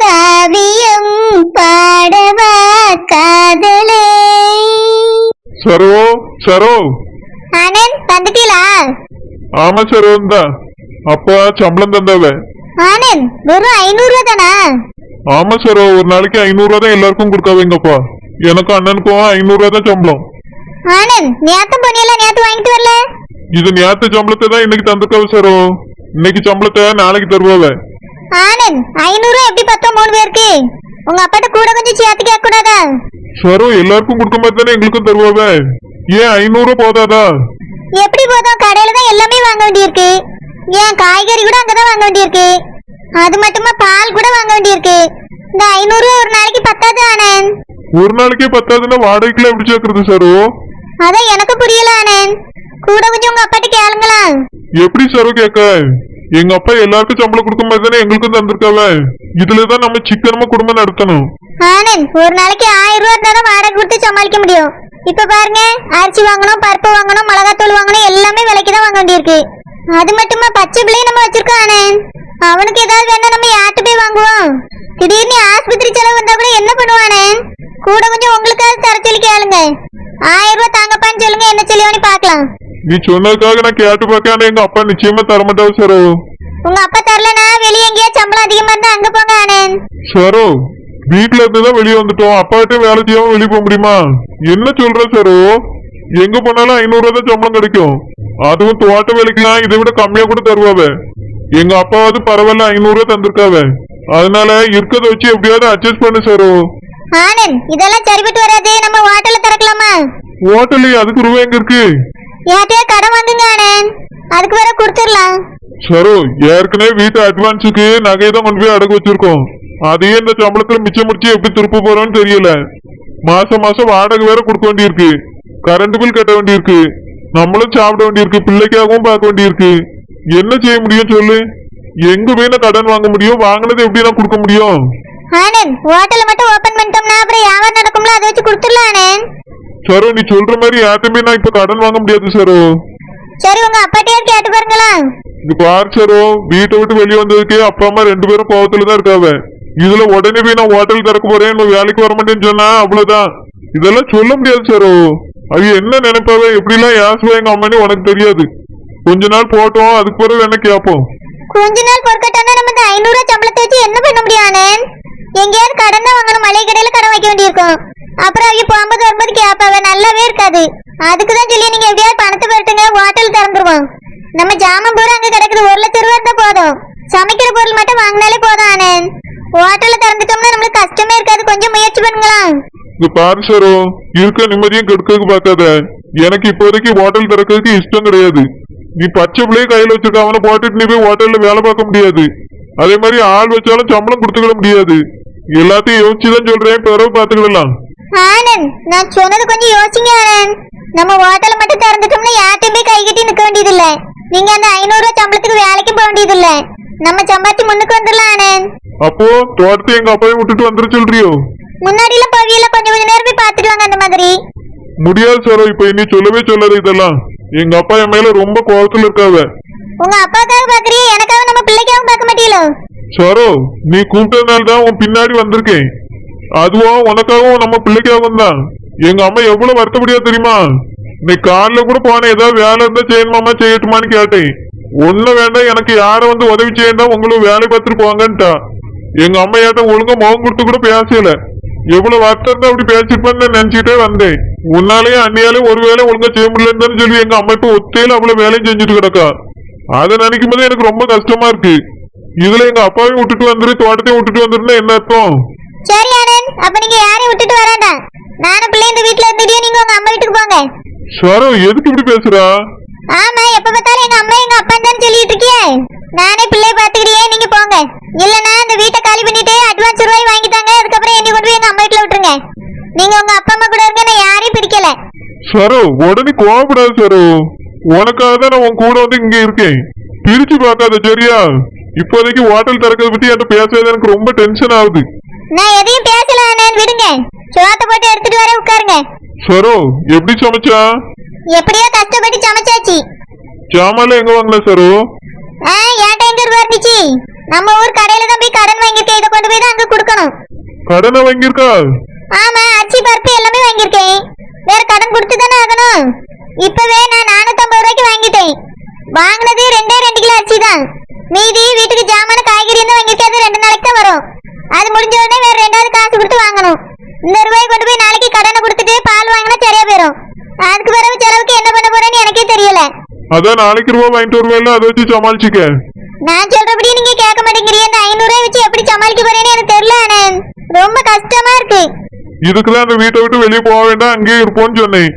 காவியம் பாடவா காதலே. சரோ சரோ ஆனந்த் வந்துட்டீங்களா ஆமா சரோ இந்தா. அப்பா சம்பளம் தந்தவ. ஆனந்த் வெறும் ஐநூறு ரூபா தானா? ஆமா சரோ ஒரு நாளைக்கு ஐநூறு ரூபா தான் எல்லாருக்கும் கொடுக்காதீங்கப்பா. எனக்கும் அண்ணனுக்கும் ஐநூறு ரூபா தான் சம்பளம். ஆனந்த் நேத்தம் பொண்ணியெல்லாம் நேத்து வாங்கிட்டு வரல? இது நேத்து சம்பளத்தை தான் இன்னைக்கு தந்துருக்காவ சரோ இன்னைக்கு சம்பளத்தை நாளைக்கு தருவாவ. ஆனந்த் ஐநூறு எப்படி பத்தோம் மூணு பேருக்கு. உங்க அப்பாட்ட கூட கொஞ்சம் சேர்த்து கேட்க கூடாதா சரோ எல்லாருக்கும் கொடுக்க மாதிரி தானே எங்களுக்கும் தருவாவ ஏன் ஐநூறு போதாதா? எப்படி போதும்? கடையில தான் எல்லாமே வாங்க வேண்டியிருக்கு. ஏன் காய்கறி கூட அங்கதான் வாங்க வேண்டியிருக்கு. அது மட்டுமா பால் கூட வாங்க வேண்டியிருக்கு. இந்த ஐநூறு ஒரு நாளைக்கு பத்தாது ஆனந்த் ஒரு நாளைக்கே பத்தாதுன்னா வாடகைக்குள்ள எப்படி சேர்க்கறது சரோ? அதான் எனக்கு புரியல ஆனந்த் கூட கொஞ்சம் உங்க அப்பாட்ட கேளுங்களா எப்படி சரோ கேட்க? எங்க அப்பா எல்லாருக்கும் சம்பளம் கொடுக்க மாதிரி தானே எங்களுக்கும் தந்திருக்காவ? இதுலதான் நம்ம சிக்கனமா குடும்பம் நடத்தணும். ஆனந்த் ஒரு நாளைக்கு ஆயிரம் ரூபா இருந்தா வாடகை கொடுத்து சமாளிக்க முடியும். இப்ப பாருங்க அரிசி வாங்கணும் பருப்பு வாங்கணும் மிளகாத்தூள் வாங்கணும் எல்லாமே விலைக்கு தான் வாங்க வேண்டியிருக்கு. அது மட்டுமா பச்சை பிள்ளையும் நம்ம வச்சிருக்கோம் ஆனந்த் அவனுக்கு ஏதாவது வேணா நம்ம யார்கிட்ட போய் வாங்குவோம்? திடீர்னு ஆஸ்பத்திரி செலவு வந்தா கூட என்ன பண்ணுவானே? கூட கொஞ்சம் உங்களுக்காவது தர சொல்லி கேளுங்க. ஆயிரம் ரூபாய் தாங்கப்பான்னு சொல்லுங்க என்ன சொல்லுவான்னு பார்க்கலாம். நீ சொன்னதுக்காக நான் கேட்டு பார்க்க ஆனா எங்க அப்பா நிச்சயமா தரமாட்டாவு சரோ. உங்க அப்பா தரலனா வெளியே எங்கேயா சம்பளம் அதிகமா இருந்தா அங்க போங்க ஆனந்த் சரோ வீட்ல இருந்து தான் வெளியே வந்துட்டோம். அப்பாகிட்ட வேலை செய்யாம வெளியே போக முடியுமா? என்ன சொல்ற சரோ? எங்க போனாலும் ஐநூறு ரூபா தான் சம்பளம் கிடைக்கும். அதுவும் தோட்ட வேலைக்கெல்லாம் இதை விட கம்மியா கூட தருவாவ. எங்க அப்பாவது பரவாயில்ல ஐநூறு ரூபா தந்திருக்காவ. அதனால இருக்கத வச்சு எப்படியாவது அட்ஜஸ்ட் பண்ணு சரோ ஆனந்த் இதெல்லாம் சரிபட்டு வராது நம்ம ஹோட்டல்ல திறக்கலாமா? ஹோட்டலு அதுக்கு ரூபா எங்க இருக்கு? யார்கிட்டயா கடன் வாங்குங்க ஆனந்த். அதுக்கு வேற கொடுத்துடலாம். சரோ ஏற்கனவே வீட்டு அட்வான்ஸுக்கு நகையை தான் கொண்டு போய் அடகு வச்சிருக்கோம். அதையே இந்த சம்பளத்துல மிச்சம் முடிச்சு எப்படி திருப்ப போறோம்னு தெரியல. மாசம் மாசம் வாடகை வேற கொடுக்க வேண்டியிருக்கு. கரண்ட் பில் கட்ட வேண்டியிருக்கு. நம்மளும் சாப்பிட வேண்டியிருக்கு பிள்ளைக்காகவும் பார்க்க வேண்டியிருக்கு. என்ன செய்ய முடியும் சொல்லு? எங்க போய் நான் கடன் வாங்க முடியும்? வாங்கினது எப்படி நான் கொடுக்க முடியும்? ஆனந்த் ஹோட்டலை மட்டும் ஓபன் பண்ணிட்டோம்னா அப்புறம் வியாபாரம் நடக்கும்ல? அதை வச்சு கொடுத்துடலாம் ஆனந்த் சரோ நீ சொல்ற மாதிரி யார்ட்டுமே நான் இப்ப கடன் வாங்க முடியாது சரோ. சரி உங்க அப்பாட்டையே கேட்டு பாருங்களா? இது பாரு சரோ வீட்டை விட்டு வெளியே வந்ததுக்கு அப்பா அம்மா ரெண்டு பேரும் கோவத்துல தான் இருக்காவ. இதுல உடனே போய் நான் ஹோட்டல் திறக்க போறேன் வேலைக்கு வர மாட்டேன்னு சொன்னா அவ்வளவுதான். இதெல்லாம் சொல்ல முடியாது சரோ. அது என்ன நினைப்பாவ? எப்படிலாம் யாசுவா எங்க அம்மானு உனக்கு தெரியாது. கொஞ்ச நாள் போட்டோம் அதுக்கு பிறகு என்ன கேட்போம்? கொஞ்ச நாள் பொறுக்கட்டானா நம்ம இந்த ஐநூறு சம்பளத்தை வச்சு என்ன பண்ண முடியும் எங்கேயாவது கடன் தான் வாங்கணும் மலை கடையில கடன் வைக்க வேண்டியிருக்கும். அப்புறம் அவங்க போகும்போது வரும்போது கேட்பாவ நல்லாவே இருக்காது. அதுக்கு தான் சொல்லி நீங்க எப்படியாவது பணத்தை பெருட்டுங்க ஹோட்டல் திறந்துருவோம். நம்ம ஜாமம் பூரா அங்க கிடக்குது ஒரு லட்சம் ரூபா இருந்தா போதும். சமைக்கிற பொருள் மட்டும் வாங்கினாலே போதும் ஆனந்த் ஹோட்டல்ல திறந்துட்டோம்னா நம்மளுக்கு கஷ்டமே இருக்காது கொஞ்சம் முயற்சி பண்ணுங்களா இது பாரு சரோ இருக்க நிம்மதியும் கெடுக்கிறதுக்கு பார்க்காத. எனக்கு இப்போதைக்கு ஹோட்டல் திறக்கிறதுக்கு இஷ்டம் கிடையாது. நீ பச்சை பிள்ளைய கையில வச்சிருக்க அவனை போட்டுட்டு நீ போய் ஹோட்டல்ல வேலை பார்க்க முடியாது. அதே மாதிரி ஆள் வச்சாலும் சம்பளம் கொடுத்துக்கிட முடியாது. எல்லாத்தையும் யோசிச்சுதான் சொல்றேன் பிறகு பாத்துக்கிடலாம் ஆனந்த் நான் சொன்னது கொஞ்சம் யோசிங்க ஆனந்த். நம்ம ஹோட்டலை மட்டும் திறந்துட்டோம்னா யார்ட்டையுமே கை கட்டி நிக்க வேண்டியது இல்ல நீங்க அந்த ஐநூறு ரூபாய் சம்பளத்துக்கு வேலைக்கும் போக வேண்டியது இல்ல நம்ம சம்பாத்தி முன்னுக்கு வந்துடலாம் ஆனந்த். அப்போ தோட்டத்தை எங்க அப்பாவையும் விட்டுட்டு வந்துட சொல்றியோ? முன்னாடியில பவியில கொஞ்சம் கொஞ்ச நேரம் போய் பார்த்துட்டு வாங்க அந்த மாதிரி. முடியாது சரோ இப்ப இனி சொல்லவே சொல்லாத இதெல்லாம். எங்க அப்பா என் மேல ரொம்ப கோவத்துல இருக்காவ. உங்க அப்பாக்காக பாக்குறியே எனக்காக நம்ம பிள்ளைக்காக பார்க்க மாட்டீங்களோ? சரோ நீ கூப்பிட்டதுனால தான் உன் பின்னாடி வந்திருக்கேன். அதுவும் உனக்காகவும் நம்ம பிள்ளைக்காகவும் தான். எங்க அம்மா எவ்வளவு வருத்தப்படியா தெரியுமா? நீ காலைல கூட போனேன் ஏதாவது வேலை இருந்தா செய்யணுமாமா செய்யட்டுமான்னு கேட்டேன். ஒண்ணும் வேண்டாம் எனக்கு யார வந்து உதவி செய்யண்டா உங்களுக்கு வேலை பார்த்துட்டு போங்கன்ட்டா. எங்க அம்மா ஏட்ட ஒழுங்கா முகம் கொடுத்து கூட பேசல. எவ்வளவு இருந்தா அப்படி பேசிருப்பேன்னு நினைச்சுட்டே வந்தேன். உன்னாலேயும் அந்நியாலையும் ஒரு வேலை ஒழுங்கா செய்ய முடியலன்னு சொல்லி எங்க அம்மா இப்ப ஒத்தையில அவ்வளவு வேலையும் செஞ்சுட்டு கிடக்கா. அதை நினைக்கும் போது எனக்கு ரொம்ப கஷ்டமா இருக்கு. இதுல எங்க அப்பாவையும் விட்டுட்டு வந்துரு தோட்டத்தையும் விட்டுட்டு வந்துருந்தா என்ன அர்த்தம்? சரி ஆனந்த் அப்ப நீங்க யாரையும் விட்டுட்டு வராண்டாம் நானும் பிள்ளை இந்த வீட்டுல இருந்துட்டே நீங்க உங்க அம்மா வீட்டுக்கு போங்க. சரோ எதுக்கு இப்படி பேசுறா? ஆமா எப்ப பார்த்தாலும் எங்க அம்மா எங்க அப்பா தான் சொல்லிட்டு இருக்கியே. நானே பிள்ளை பாத்துக்கிட்டே நீங்க போங்க. இல்லனா இந்த வீட்டை காலி பண்ணிட்டு அட்வான்ஸ் ரூபாய் வாங்கிட்டாங்க அதுக்கப்புறம் என்னை கொண்டு போய் எங்க அம்மா வீட்டுல விட்டுருங்க. நீங்க உங்க அப்பா அம்மா கூட இருங்க நான் யாரையும் பிடிக்கல. சரோ உடனே கோவப்படாது சரோ உனக்காக தான் நான் உன் கூட வந்து இங்க இருக்கேன். பிரிச்சு பார்க்காத சரியா? இப்போதைக்கு ஹோட்டல் திறக்கிறத பத்தி என்கிட்ட பேசாத எனக்கு ரொம்ப டென்ஷன் ஆகுது. நான் எதையும் பேசல விடுங்க. சோத்தை போட்டு எடுத்துட்டு வர உட்காருங்க. சரோ எப்படி சமைச்சா? எப்படியோ கஷ்டப்பட்டு சமைச்சாச்சு. ஜாமான்ல எங்க வாங்கின சரோ? ஆ ஏன்ட்ட எங்க இருந்துச்சு நம்ம ஊர் கடையில தான் போய் கடன் வாங்கியிருக்கேன். இதை கொண்டு போய் தான் அங்க கொடுக்கணும். கடனை வாங்கியிருக்கா? ஆமா அரிசி பருப்பு எல்லாமே வாங்கியிருக்கேன். வேற கடன் கொடுத்து தானே ஆகணும். இப்பவே நான் நானூத்தம்பது ரூபாய்க்கு வாங்கிட்டேன். வாங்கினது ரெண்டே ரெண்டு கிலோ அரிசி தான். மீதி வீட்டுக்கு ஜாமான காய்கறி தான் அது ரெண்டு நாளைக்கு தான் வரும். அது முடிஞ்ச உடனே வேற ரெண்டாவது காசு கொடுத்து வாங்கணும். இந்த ரூபாய் கொண்டு போய் நாளைக்கு கடனை கொடுத்துட்டு பால் வாங்கினா சரியா போயிடும் அதுக்கு பிறகு செலவுக்கு என்ன பண்ண போறேன்னு எனக்கே தெரியல அதான் நாளைக்கு ரூபா வாங்கிட்டு வருவேல அதை வச்சு சமாளிச்சுக்க. நான் சொல்றபடி நீங்க கேட்க மாட்டேங்கிறீங்க. இந்த ஐநூறு ரூபாய் வச்சு எப்படி சமாளிக்க போறேன்னு எனக்கு தெரியல ரொம்ப கஷ்டமா இருக்கு. இதுக்குதான் அந்த வீட்டை விட்டு வெளியே போக வேண்டாம் அங்கேயே இருப்போம்னு சொன்னேன்.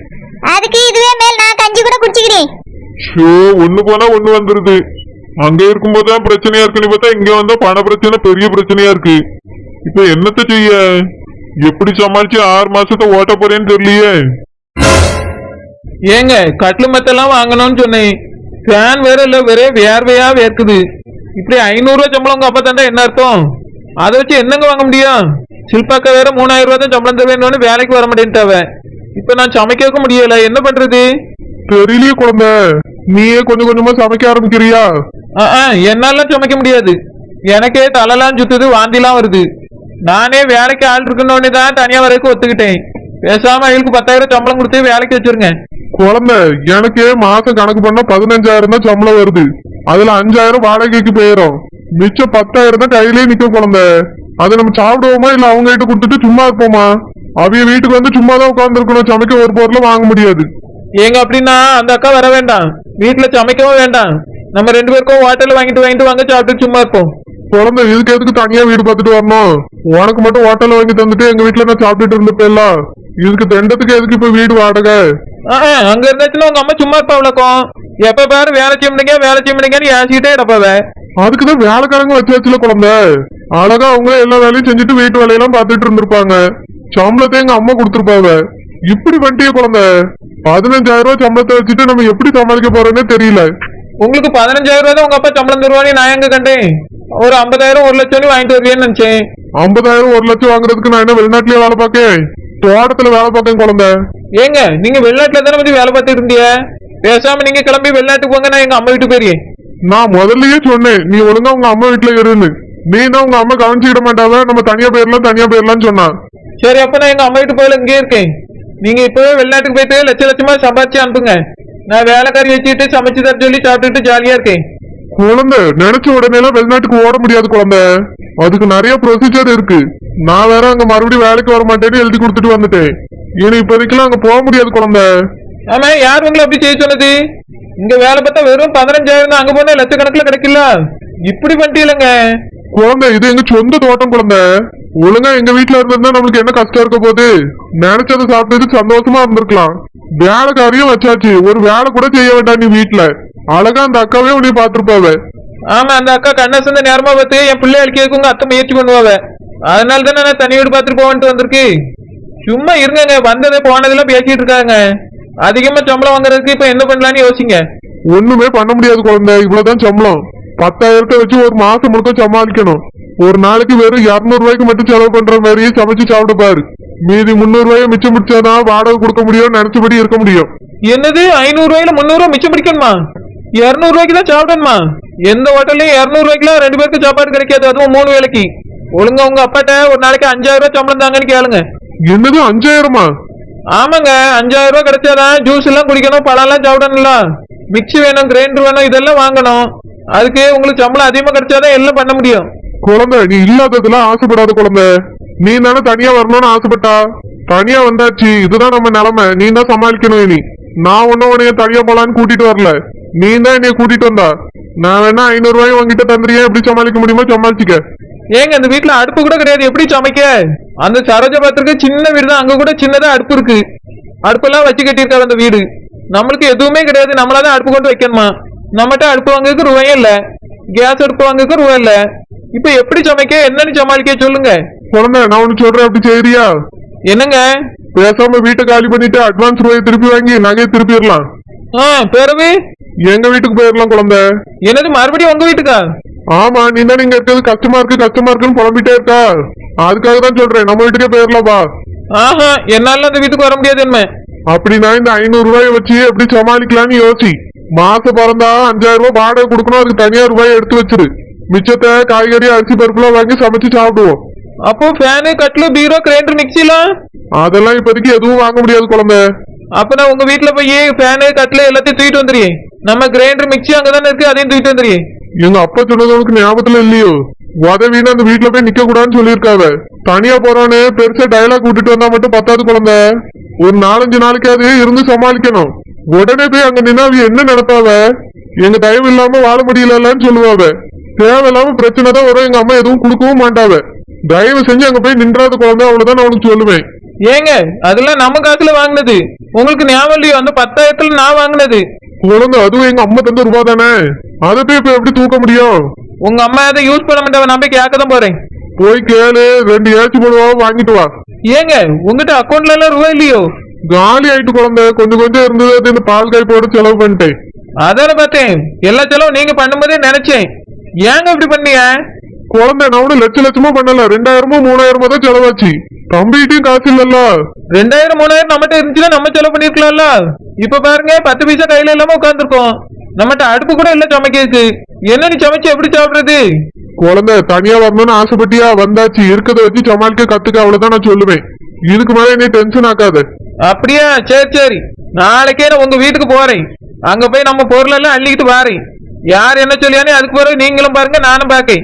அதுக்கு இதுவே மேல் நான் கஞ்சி கூட குடிச்சுக்கிறேன். ஷோ ஒண்ணு போனா ஒண்ணு வந்துருது. அங்க இருக்கும்போது தான் பிரச்சனையா இருக்குன்னு பார்த்தா இங்க வந்தா பண பிரச்சனை பெரிய பிரச்சனையா இருக்கு. இப்ப என்னத்த செய்ய? எப்படி சமாளிச்சு ஆறு மாசத்தை ஓட்ட போறேன்னு தெரியலையே. ஏங்க கட்லு மெத்தெல்லாம் வாங்கணும்னு சொன்னேன். ஃபேன் வேற இல்ல வேற வேர்வையா வேர்க்குது இப்படி ஐநூறு ரூபாய் சம்பளம் உங்க அப்பா தந்தா என்ன அர்த்தம்? அதை வச்சு என்னங்க வாங்க முடியும்? சில்பாக்கா வேற மூணாயிரம் ரூபாய் தான் சம்பளம் தருவேன்னு வேலைக்கு வர மாட்டேன்ட்டாவ. இப்ப நான் சமைக்கவும் முடியல என்ன பண்றது? தெரியலையே குழந்தை. நீயே கொஞ்சம் கொஞ்சமா சமைக்க ஆரம்பிக்கிறியா? என்னாலாம் சமைக்க முடியாது. எனக்கே தலைலாம் சுத்துது வாந்திலாம் வருது. நானே வேலைக்கு ஆள் இருக்கணும்னு தான் தனியா வரைக்கும் ஒத்துக்கிட்டேன். பேசாம அவளுக்கு பத்தாயிரம் சம்பளம் கொடுத்து வேலைக்கு வச்சிருங்க. குழந்தை எனக்கே மாசம் கணக்கு பண்ணா பதினஞ்சாயிரம் தான் சம்பளம் வருது. அதுல அஞ்சாயிரம் வாடகைக்கு போயிரும். மிச்சம் பத்தாயிரம் தான் கையிலே நிக்கும் குழந்தை அதை நம்ம சாப்பிடுவோமா? இல்ல அவங்க கிட்ட கொடுத்துட்டு சும்மா இருப்போமா? அவிய வீட்டுக்கு வந்து சும்மா தான் உட்கார்ந்து இருக்கணும் சமைக்க ஒரு பொருளும் வாங்க முடியாது. ஏங்க அப்படின்னா அந்த அக்கா வர வேண்டாம். வீட்டுல சமைக்கவும் வேண்டாம். நம்ம ரெண்டு பேருக்கும் ஹோட்டல்ல வாங்கிட்டு வாங்கிட்டு வாங்க சாப்பிட்டு சும்மா இருப்போம். குழந்தை இதுக்கு எதுக்கு தனியா வீடு பார்த்துட்டு வரணும்? உனக்கு மட்டும் ஹோட்டல்ல வாங்கி தந்துட்டு எங்க வீட்டுல நான் சாப்பிட்டுட்டு இருந்துப்பேல்ல இதுக்கு தெண்டத்துக்கு எதுக்கு இப்ப வீடு வாடகை? அங்க இருந்துச்சுன்னா உங்க அம்மா சும்மா இருப்பா அவ்வளோக்கும் எப்ப பாரு வேலை செய்ய முடியுங்க வேலை செய்ய முடியுங்கன்னு ஏசிக்கிட்டே கிடப்பாவ அதுக்குதான் வேலைக்காரங்க வச்சாச்சுல குழந்தை. அழகா அவங்க எல்லா வேலையும் செஞ்சுட்டு வீட்டு வேலையெல்லாம் பார்த்துட்டு இருந்திருப்பாங்க. சம்பளத்தை எங்க அம்மா கொடுத்துருப்பாங்க இப்படி வண்டிய குழந்தை. பதினஞ்சாயிரம் ரூபாய் சம்பளத்தை வச்சுட்டு நம்ம எப்படி சமாளிக்க போறோன்னே தெரியல. உங்களுக்கு பதினஞ்சாயிரம் ரூபாய் தான் உங்க அப்பா சம்பளம் தருவானே நான் எங்க கண்டேன். ஒரு ஐம்பதாயிரம் ஒரு லட்சம் வாங்கிட்டு வருவேன்னு நினைச்சேன். ஐம்பதாயிரம் ஒரு லட்சம் வாங்குறதுக்கு நான் என்ன வெளிநாட்டுலயே வேலை பார்க்கேன்? தோட்டத்துல வேலை பார்க்கேன் குழந்தை. ஏங்க நீங்க வெளிநாட்டுல தானே வந்து வேலை பார்த்துட்டு இருந்தீங்க? பேசாம நீங்க கிளம்பி வெளிநாட்டுக்கு போங்க நான் எங்க அம்மா வீட்டுக்கு போயிருக்கேன். நான் முதல்லயே சொன்னேன் நீ ஒழுங்கா உங்க அம்மா வீட்டுல இருன்னு. நீ தான் உங்க அம்மா கவனிச்சுக்கிட மாட்டாவ நம்ம தனியா போயிடலாம் தனியா போயிடலாம்னு சொன்னான். சரி அப்ப நான் எங்க அம்மா வீட்டு போயில இங்கே இருக்கேன். நீங்க இப்பவே வெளிநாட்டுக்கு போயிட்டு லட்ச லட்சமா சம்பாதிச்சு அனுப்புங்க. நான் வேலைக்காரி வச்சுட்டு சமைச்சு தர சொல்லி சாப்பிட்டுட்டு ஜாலியா இருக்கேன். குழந்தை நினைச்ச உடனே எல்லாம் வெளிநாட்டுக்கு ஓட முடியாது குழந்தை. அதுக்கு நிறைய ப்ரொசீஜர் இருக்கு. நான் வேற அங்க மறுபடியும் வேலைக்கு வர மாட்டேன்னு எழுதி கொடுத்துட்டு வந்துட்டேன். இனி இப்போதைக்கெல்லாம் அங்க போக முடியாது குழந்தை. ஆமா யார் உங்களை அப்படி செய்ய சொன்னது? இங்க வேலை பார்த்தா வெறும் பதினஞ்சாயிரம் தான் அங்க போனா லட்சக்கணக்கில் கிடைக்கல இப்படி பண்ணிட்டீங்களங்க குழந்தை இது எங்க சொந்த தோட்டம் குழந்தை. ஒழுங்கா எங்க வீட்டுல இருந்திருந்தா நம்மளுக்கு என்ன கஷ்டம் இருக்க போகுது? நினைச்சதை சாப்பிட்டது சந்தோஷமா இருந்திருக்கலாம். வேலைக்காரியும் வச்சாச்சு. ஒரு வேலை கூட செய்ய வேண்டாம் நீ வீட்டுல அழகா அந்த அக்காவே உன்னை பாத்துருப்பாவ ஆமா அந்த அக்கா கண்ணை சந்த நேரமா பார்த்து என் பிள்ளை அழிக்கிறதுக்கு உங்க அத்தை முயற்சி பண்ணுவாவ. அதனால தானே நான் தனி வீடு பார்த்துட்டு போவான்ட்டு வந்திருக்கு? சும்மா இருங்கங்க வந்தது போனதெல்லாம் பேசிட்டு இருக்காங்க அதிகமா சம்பளம் வாங்குறதுக்கு இப்ப என்ன பண்ணலாம்னு யோசிங்க. ஒண்ணுமே பண்ண முடியாது குழந்தை. இவ்வளவுதான் சம்பளம். பத்தாயிரத்தை வச்சு ஒரு மாசம் முழுக்க சமாளிக்கணும். ஒரு நாளைக்கு வெறும் இருநூறு ரூபாய்க்கு மட்டும் செலவு பண்ற மாதிரியே சமைச்சு சாப்பிட்டு பாரு. மீதி முந்நூறு ரூபாயை மிச்சம் பிடிச்சாதான் வாடகை கொடுக்க முடியும் நினைச்சபடி இருக்க முடியும். என்னது? ஐநூறு ரூபாயில முந்நூறு ரூபாய் மிச்சம் பிடிக்கணுமா? இருநூறு ரூபாய்க்கு தான் சாப்பிடணுமா? எந்த ஹோட்டல்லையும் இருநூறு ரூபாய்க்குலாம் ரெண்டு பேருக்கு சாப்பாடு கிடைக்காது. அதுவும் மூணு வேலைக்கு ஒழுங்கா உங்க அப்பாட்ட ஒரு நாளைக்கு அஞ்சாயிரம் ரூபாய் சம்பளம் தாங்கன்னு கேளுங்க. என்னது அஞ்சாயிரமா? ஆமாங்க அஞ்சாயிரம் ரூபாய் கிடைச்சாதான் ஜூஸ் எல்லாம் குடிக்கணும் பழம் எல்லாம் சாப்பிடணும்ல. மிக்ஸி வேணும் கிரைண்டர் வேணும் இதெல்லாம் வாங்கணும். அதுக்கு உங்களுக்கு சம்பளம் அதிகமா கிடைச்சாதான் எல்லாம் பண்ண முடியும். குழந்தை நீ இல்லாததெல்லாம் ஆசைப்படாத குழந்தை. நீ தானே தனியா வரணும்னு ஆசைப்பட்டா? தனியா வந்தாச்சு இதுதான் நம்ம நிலைமை. நீ தான் சமாளிக்கணும் இனி. நான் ஒன்னும் உன்னைய தனியா போலான்னு கூட்டிட்டு வரல. நீ தான் என்னைய கூட்டிட்டு வந்தா. நான் வேணா ஐநூறு ரூபாய் உங்ககிட்ட தந்துறியா எப்படி சமாளிக்க முடியுமோ சமாளிச்சுக்க. ஏங்க அந்த வீட்ல அடுப்பு கூட கிடையாது. எப்படி சமைக்க? அந்த சரோஜ பாத்திருக்கு சின்ன வீடு தான் அங்க கூட சின்னதா அடுப்பு இருக்கு. அடுப்பெல்லாம் வச்சு கட்டியிருக்காரு அந்த வீடு. நம்மளுக்கு எதுவுமே கிடையாது. நம்மளாதான் அடுப்பு கொண்டு வைக்கணுமா? நம்மகிட்ட அடுப்பு வாங்குறதுக்கு ரூபாயும் இல்ல. கேஸ் அடுப்பு வாங்குறதுக்கு ரூபாய் இல்ல. இப்ப எப்படி சமைக்க? என்னன்னு சமாளிக்க சொல்லுங்க. குழந்தை நான் ஒண்ணு சொல்றேன். அப்படி செய்யறியா? என்னங்க? பேசாம வீட்டை காலி பண்ணிட்டு அட்வான்ஸ் ரூபாய் திருப்பி வாங்கி நகையை திருப்பிடலாம். ஆ பிறகு எங்க வீட்டுக்கு போயிடலாம் குழந்தை. என்னது மறுபடியும் உங்க வீட்டுக்கா? ஆமா நீ தான் இங்க இருக்கிறது. கஷ்டமா இருக்கு கஷ்டமா இருக்குன்னு புலம்பிட்டே இருக்கா. அதுக்காக தான் சொல்றேன். நம்ம வீட்டுக்கே போயிடலாம் வா. ஆஹா என்னால அந்த வீட்டுக்கு வர முடியாது என்ன அப்படின்னா இந்த ஐநூறு ரூபாயை வச்சு எப்படி சமாளிக்கலாம்னு யோசி. மாசம் பிறந்தா அஞ்சாயிரம் ரூபாய் வாடகை கொடுக்கணும். அதுக்கு தனியா ரூபாய் எடுத்து வச்சிரு. மிச்சத்தை காய்கறி அரிசி பருப்புலாம் வாங்கி சமைச்சு சாப்பிடுவோம். அப்போ ஃபேனு கட்லு பீரோ கிரைண்டர் மிக்சிலாம் அதெல்லாம் இப்போதைக்கு எதுவும் வாங்க முடியாது குழந்தை. அப்ப நான் உங்க வீட்டுல போய் ஃபேனு கட்லு எல்லாத்தையும் தூக்கிட்டு வந்துடுறேன் நம்ம கிரைண்டர் மிக்சி அங்கதானே இருக்கு அதையும் தூக்கிட்டு வந்துடுறேன் எங்க அப்பா சொன்னது உனக்கு ஞாபகத்துல இல்லையோ? உதவின்னு அந்த வீட்டுல போய் நிக்க கூடாதுன்னு சொல்லியிருக்காவ. தனியா போறான்னு பெருசா டயலாக் விட்டுட்டு வந்தா மட்டும் பத்தாது குழந்தை. ஒரு நாலஞ்சு நாளைக்காவது இருந்து சமாளிக்கணும். உடனே போய் அங்க நின்னா என்ன நடப்பாவ எங்க தயவு இல்லாம வாழ முடியலன்னு சொல்லுவாவ. தேவையில்லாம பிரச்சனை தான் வரும் எங்க அம்மா எதுவும் கொடுக்கவும் மாட்டாவ. தயவு செஞ்சு அங்க போய் நின்றாத குழந்தை அவ்வளவுதான் நான் உனக்கு சொல்லுவேன். ஏங்க அதெல்லாம் நம்ம காசுல வாங்கினது. உங்களுக்கு ஞாபகம் இல்லையோ? அந்த பத்தாயிரத்துல நான் வாங்கினது. குழந்தை அதுவும் எங்க அம்மா தந்த ரூபா தானே? அதை போய் இப்ப எப்படி தூக்க முடியும்? உங்க அம்மா அதை யூஸ் பண்ண மாட்டாவ நான் போய் கேட்க தான் போறேன். போய் கேளு ரெண்டு ஏச்சு போடுவா வாங்கிட்டு வா. ஏங்க உங்ககிட்ட அக்கௌண்ட்ல எல்லாம் ரூபா இல்லையோ? காலி ஆயிட்டு குழந்தை கொஞ்சம் கொஞ்சம் இருந்தது இந்த பால் காய் போட்டு செலவு பண்ணிட்டேன். அதான பார்த்தேன். எல்லா செலவும் நீங்க பண்ணும்போதே நினைச்சேன். ஏங்க இப்படி பண்ணீங்க? குழந்தை நான் ஒண்ணும் லட்ச லட்சமா பண்ணல. ரெண்டாயிரமோ மூணாயிரமோ தான் செலவாச்சு. தம்பிகிட்டயும் காசு இல்லல்ல. ரெண்டாயிரம் மூணாயிரம் நம்மகிட்ட இருந்துச்சுன்னா நம்ம செலவு பண்ணிருக்கலாம்ல. இப்ப பாருங்க பத்து பைசா கையில இல்லாம உட்காந்துருக்கோம் நம்மகிட்ட அடுப்பு கூட இல்ல சமைக்கிறதுக்கு என்ன நீ சமைச்சு எப்படி சாப்பிடுறது? குழந்தை தனியா வரணும்னு ஆசைப்பட்டியா? வந்தாச்சு. இருக்கதை வச்சு சமாளிக்க கத்துக்க அவ்வளவுதான் நான் சொல்லுவேன். இதுக்கு மேல என்னை டென்ஷன் ஆக்காத. அப்படியா? சரி சரி. நாளைக்கே நான் உங்க வீட்டுக்கு போறேன். அங்க போய் நம்ம பொருள் எல்லாம் அள்ளிக்கிட்டு வாரேன். யார் என்ன சொல்லியானே அதுக்கு பிறகு நீங்களும் பாருங்க நானும் பாக்கேன்.